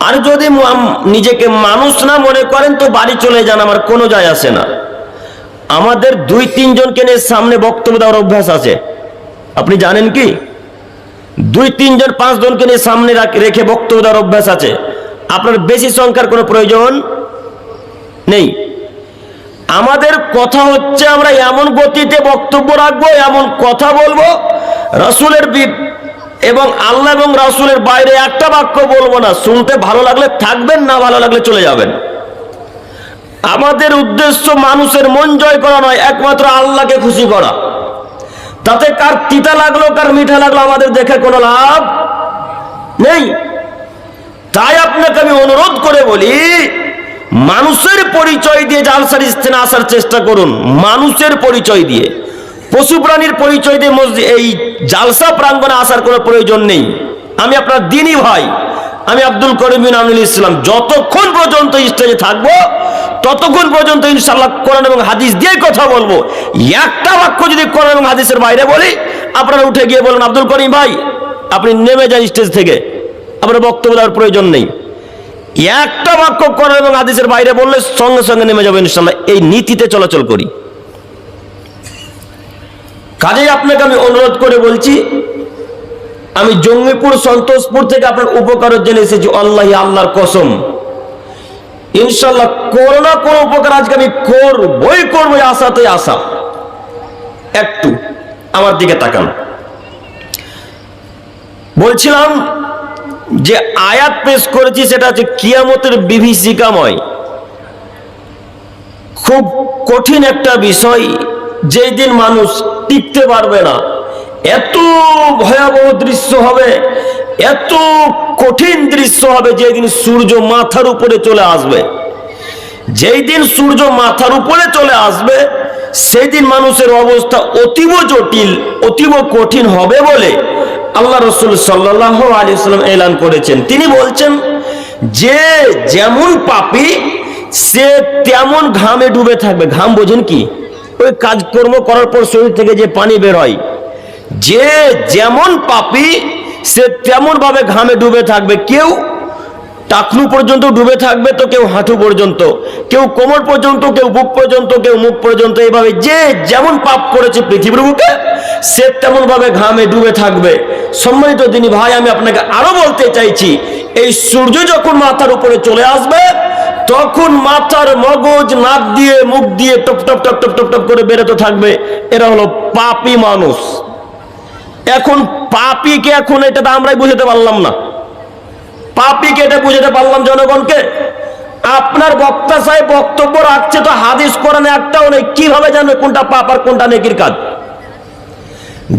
আর যদি নিজেকে মানুষ না মনে করেন, তো বাড়ি চলে যান, আমার কোনো যায় আসে না। আমাদের দুই, তিনজনকে নিয়ে সামনে বক্তব্য দেওয়ার অভ্যাস আছে। আপনি জানেন কি? দুই, তিনজন পাঁচ জনকে নিয়ে সামনে রাখ- বক্তব্য দেওয়ার অভ্যাস আছে। আপনার বেশি সংখ্যার কোনো প্রয়োজন নেই। আমাদের কথা হচ্ছে, আমরা এমন গতিতে বক্তব্য রাখব, এমন কথা বলব, রাসূলের এবং আল্লাহ এবং রাসূলের বাইরে একটা বাক্য বলব না, শুনতে ভালো লাগলে থাকবেন, না ভালো লাগলে চলে যাবেন। আমাদের উদ্দেশ্য মানুষের মন জয় করা নয়, একমাত্র আল্লাহকে খুশি করা। তাতে কার তিতা লাগল, কার মিঠা লাগল, আমাদের দেখে কোনো লাভ নেই। তাই আপনাকে আমি অনুরোধ করে বলি, মানুষের পরিচয় দিয়ে জালসার স্থানে আসার চেষ্টা করুন, মানুষের পরিচয় দিয়ে। পশু প্রাণীর পরিচয় দিয়ে মসজিদ এই জালসা প্রাঙ্গণে আসার কোনো প্রয়োজন নেই। আমি আপনার দিনই ভাই। আমি আব্দুল করিম বিন ইসলাম। যতক্ষণ পর্যন্ত স্টেজে থাকব, ততক্ষণ পর্যন্ত ইনশাল্লাহ কোরআন এবং হাদিস দিয়ে কথা বলব। একটা বাক্য যদি কোরআন এবং হাদিসের বাইরে বলি, আপনারা উঠে গিয়ে বলেন, আব্দুল করিম ভাই, আপনি নেমে যান স্টেজ থেকে। আপনার বক্তব্য দেওয়ার প্রয়োজন নেই। একটা বাক্য কোরআন এবং হাদিসের বাইরে বললে সঙ্গে সঙ্গে নেমে যাবে ইনশাল্লাহ এই নীতিতে চলাচল করি। কাজেই আপনাকে আমি অনুরোধ করে বলছি, আমি জঙ্গিপুর, সন্তোষপুর থেকে আপনার উপকারের জন্য এসেছি। আল্লাহ আল্লাহর কসম। ইনশাল্লাহ কোনো না কোনো উপকার আজকে আমি করবই করব আশাতে আশা। একটু আমার দিকে তাকান। বলছিলাম যে আয়াত পেশ করেছি, সেটা হচ্ছে কিয়ামতের বিভীষিকাময়। খুব কঠিন একটা বিষয়, যেই দিন মানুষ টিকতে পারবে না। এত ভয়াবহ দৃশ্য হবে, এত কঠিন দৃশ্য হবে যেই দিন সূর্য মাথার উপরে চলে আসবে। যেই দিন সূর্য মাথার উপরে চলে আসবে সেই দিন মানুষের অবস্থা অতীব জটিল, অতীব কঠিন হবে বলে আল্লাহ রসুল সাল্লাহ আলী সাল্লাম এলান করেছেন। তিনি বলছেন, যে যেমন পাপি, সে তেমন ঘামে ডুবে থাকবে। ঘাম বোঝেন কি? ওই কাজকর্ম করার পর শরীর থেকে যে পানি বের হয়, যে যেমন পাপি, সে তেমন ভাবে ঘামে ডুবে থাকবে। কেউ টাকলু পর্যন্ত ডুবে থাকবে তো কেউ হাঁটু পর্যন্ত, কেউ কোমর পর্যন্ত, কেউ বুক পর্যন্ত, কেউ মুখ পর্যন্ত। এইভাবে যে যেমন পাপ করেছে পৃথিবীর বুকে, সে তেমন ভাবে ঘামে ডুবে থাকবে। সম্মানিত তিনি ভাই, আমি আপনাকে আরও বলতে চাইছি, এই সূর্য যখন মাথার উপরে চলে আসবে তখন মাথার মগজ, নাক দিয়ে, মুখ দিয়ে টপ টপ টপ টপ টপ টপ করে বেরোতে থাকবে, এরা হলো পাপি মানুষ। এখন পাপিকে এখন এটা তো আমরাই বুঝতে পারলাম না। পাপিকে এটা বুঝতে পারলাম জনগণকে? আপনার বক্তা সাহেব বক্তব্য রাখছে তো হাদিস কোরআনে একটাও নেই। কীভাবে জানবে কোনটা পাপ আর কোনটা নেকির কাজ?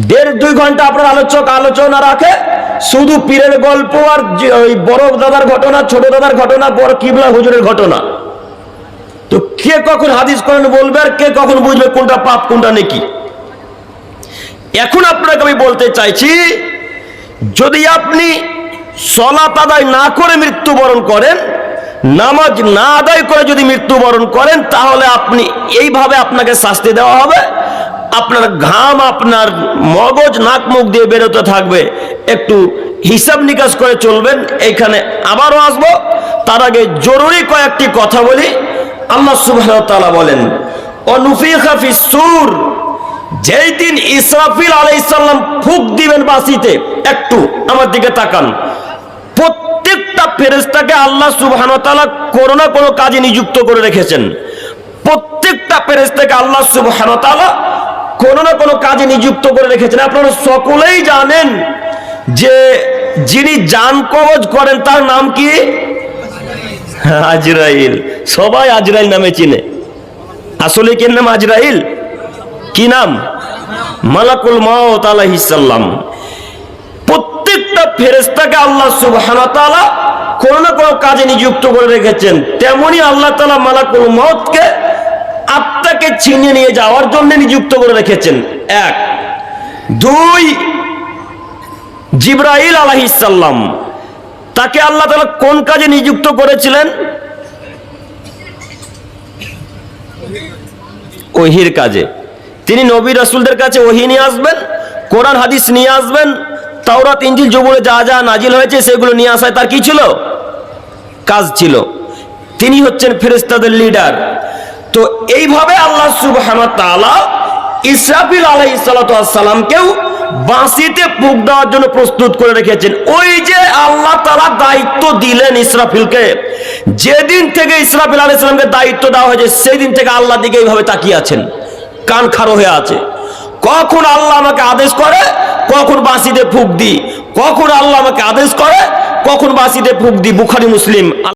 দেড় দুই ঘণ্টা আপনার আলোচক আলোচনা রাখে শুধু পীরের গল্প আর ওই বড় দাদার ঘটনা, ছোট দাদার ঘটনা, বড় কিবলা হুজুরের ঘটনা। তো কে কখন হাদিস করেন বলবে আর কে কখন বুঝবে কোনটা পাপ, কোনটা নেকি? এখন আপনাকে আমি বলতে চাইছি, যদি আপনি সলাত আদায় না করে মৃত্যুবরণ করেন, নামাজ না আদায় করে যদি মৃত্যুবরণ করেন, তাহলে আপনি এইভাবে আপনাকে শাস্তি দেওয়া হবে। আপনার ঘাম, আপনার মগজ, নাক, মুখ দিয়ে বেরোতে থাকবে। একটু হিসাব নিকাশ করে চলবেন। এইখানে আবারও আসব। তার আগে জরুরি কয়েকটি কথা বলি। আল্লাহ সুবহানাহু ওয়া বলেন, অনুফিখা ফিস সূর। যেই দিন ইসরাফিল আলাইসাল্লাম ফুক দিবেন বাসিতে একটু আমার দিকে তাকান। প্রত্যেকটা ফেরেস্তাকে আল্লাহ সুবহান তাআলা কোনো না কোনো কাজে নিযুক্ত করে রেখেছেন। প্রত্যেকটা ফেরেস্তাকে আল্লাহ সুবহান তাআলা কোনো না কোনো কাজে নিযুক্ত করে রেখেছেন। আপনারা সকলেই জানেন যে যিনি জান কবজ করেন, তার নাম কি? আজরাইল। সবাই আজরাইল নামে চিনে। আসলে কি নাম আজরাইল? কি নাম? মালাকুল মাউত আলাইহিসসালাম প্রত্যেকটা ফেরেশতাকে আল্লাহ সুবহানাহু ওয়া তাআলা কোনো না কোনো কাজে নিযুক্ত করে রেখেছেন। তেমনি আল্লাহ তাআলা মালাকুল মাউতকে আত্মাকে ছিনিয়ে নিয়ে যাওয়ার জন্য নিযুক্ত করে রেখেছেন। এক। দুই, জিব্রাইল আলাইহিসসালাম তাকে আল্লাহ তাআলা কোন কাজে নিযুক্ত করেছিলেন? ওহির কাজে। তিনি নবী রাসূলদের কাছে ওহি নিয়ে আসবেন, কোরআন, হাদিস নিয়ে আসবেন, তাওরাত, ইনজিল জবুরে যা যা নাজিল হয়েছে সেগুলো নিয়ে আসায় তার কি ছিল? কাজ ছিল। তিনি হচ্ছেন ফেরেস্তাদের লিডার তো এইভাবে আল্লাহ তাআলা ইসরাফিল আলাইহিস সালামকেও বাঁশিতে ফুক দেওয়ার জন্য প্রস্তুত করে রেখেছেন। ওই যে আল্লাহ তাআলা দায়িত্ব দিলেন ইসরাফিলকে, যেদিন থেকে ইসরাফিল আলাইহিস সালামকে দায়িত্ব দেওয়া হয়েছে সেই দিন থেকে আল্লাহ দিকে এইভাবে তাকিয়ে আছেন। কান খারো হয়ে আছে। কখন আল্লাহ আমাকে আদেশ করে, কখন বাঁশিতে ফুক দিই। কখন আল্লাহ আমাকে আদেশ করে, কখন বাঁশিতে ফুক দিই, বুখারি, মুসলিম।